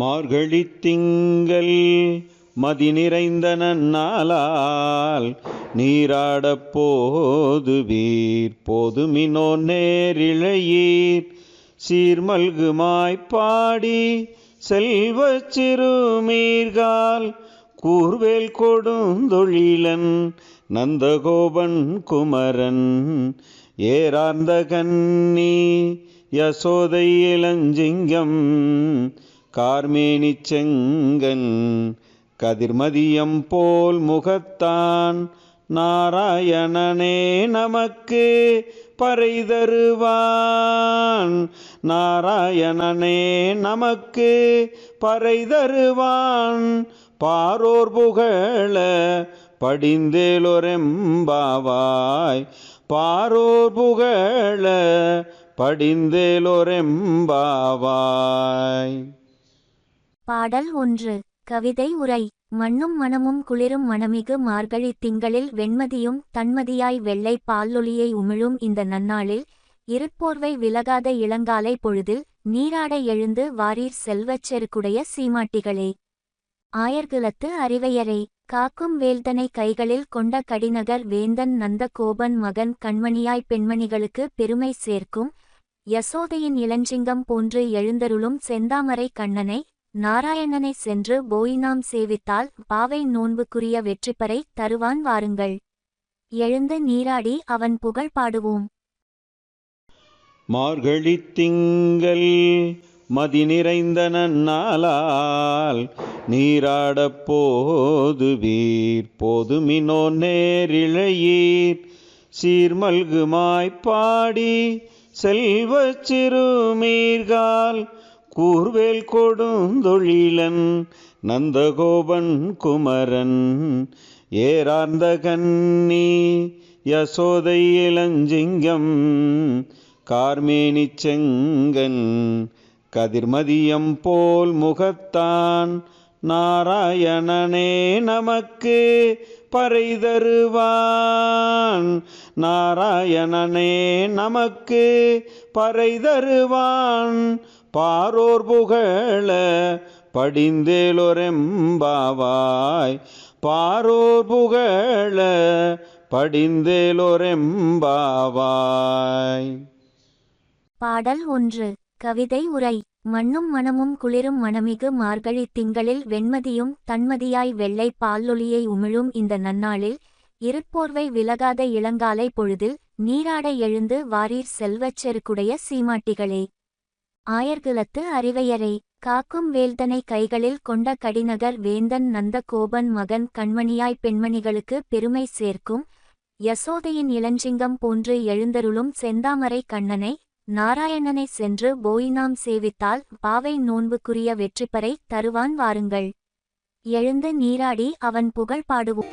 மார்கழி திங்கள் மதி நிறைந்த நன்னாலால் நீராடப் போதுவீர் போதுமினோ நேரிழையீர். சீர்மல்கு மாய்ப்பாடி செல்வ சிறுமீர்கால். கூர்வேல் கொடுந்தொழிலன் நந்தகோபன் குமரன். ஏரார்ந்த கன்னி யசோதை இளஞ்சிங்கம். கார்மேனி செங்கன் கதிர்மதியம் போல் முகத்தான். நாராயணனே நமக்கு பறை தருவான். நாராயணனே நமக்கு பறை தருவான். பாரோர் புகழ படிந்தேலொரெம்பாவாய். பாரோர் புகழ படிந்தேலொரெம்பாவாய். பாடல் ஒன்று. கவிதை உரை. மண்ணும் மனமும் குளிரும் மணமிகு மார்கழி திங்களில் வெண்மதியும் தன்மதியாய் வெள்ளை பால்லொளியை உமிழும் இந்த நன்னாளில் இருப்போர்வை விலகாத இளங்காலை பொழுதில் நீராட எழுந்து வாரீர் செல்வச் செருக்குடைய சீமாட்டிகளே. ஆயர்குலத்து அறிவையரே. காக்கும் வேல்தனை கைகளில் கொண்ட கடிநகர் வேந்தன் நந்த கோபன் மகன் கண்மணியாய் பெண்மணிகளுக்கு பெருமை சேர்க்கும் யசோதையின் இளஞ்சிங்கம் போன்று எழுந்தருளும் செந்தாமரை கண்ணனை நாராயணனை சென்று போயினாம் சேவித்தால் பாவை நோன்புக்குரிய வெற்றிப்பறை தருவான் வாருங்கள். எழுந்து நீராடி அவன் புகழ் பாடுவோம். மார்கழி திங்கள் மதி நிறைந்த நன்னாலால் நீராடப் போதுவீர் போதுமினோ நேரிழையீர். சீர்மல்குமாய்ப்பாடி செல்வச் சிறுமீர்கால் கூர்வேல் கொடுந்தொழிலன் நந்தகோபன் குமரன் ஏரார்ந்த கன்னி யசோதை இளஞ்சிங்கம் கார்மேனி செங்கன் கதிர்மதியம் போல் முகத்தான் நாராயணனே நமக்கு பறை தருவான் நாராயணனே நமக்கு பறை தருவான் பாரோர் புகழ படிந்தேலொரெம்பாவாய். பாரோர் புகழ படிந்தேலொரெம்பாவாய். பாடல் ஒன்று. கவிதை உரை. மண்ணும் மனமும் குளிரும் மணமிகு மார்கழி திங்களில் வெண்மதியும் தன்மதியாய் வெள்ளை பால்லொலியை உமிழும் இந்த நன்னாளில் இருப்போர்வை விலகாத இளங்காலை பொழுதில் நீராட எழுந்து வாரீர் செல்வச் செருக்குடைய சீமாட்டிகளே. ஆயர்குலத்து அறிவையரை காக்கும் வேல்தனை கைகளில் கொண்ட கடிநகர் வேந்தன் நந்தகோபன் மகன் கண்மணியாய் பெண்மணிகளுக்கு பெருமை சேர்க்கும் யசோதையின் இளஞ்சிங்கம் போன்று எழுந்தருளும் செந்தாமரை கண்ணனை நாராயணனை சென்று போயினாம் சேவித்தால் பாவை நோன்புக்குரிய வெற்றிப்பறை தருவான் வாருங்கள். எழுந்து நீராடி அவன் புகழ் பாடுவோம்.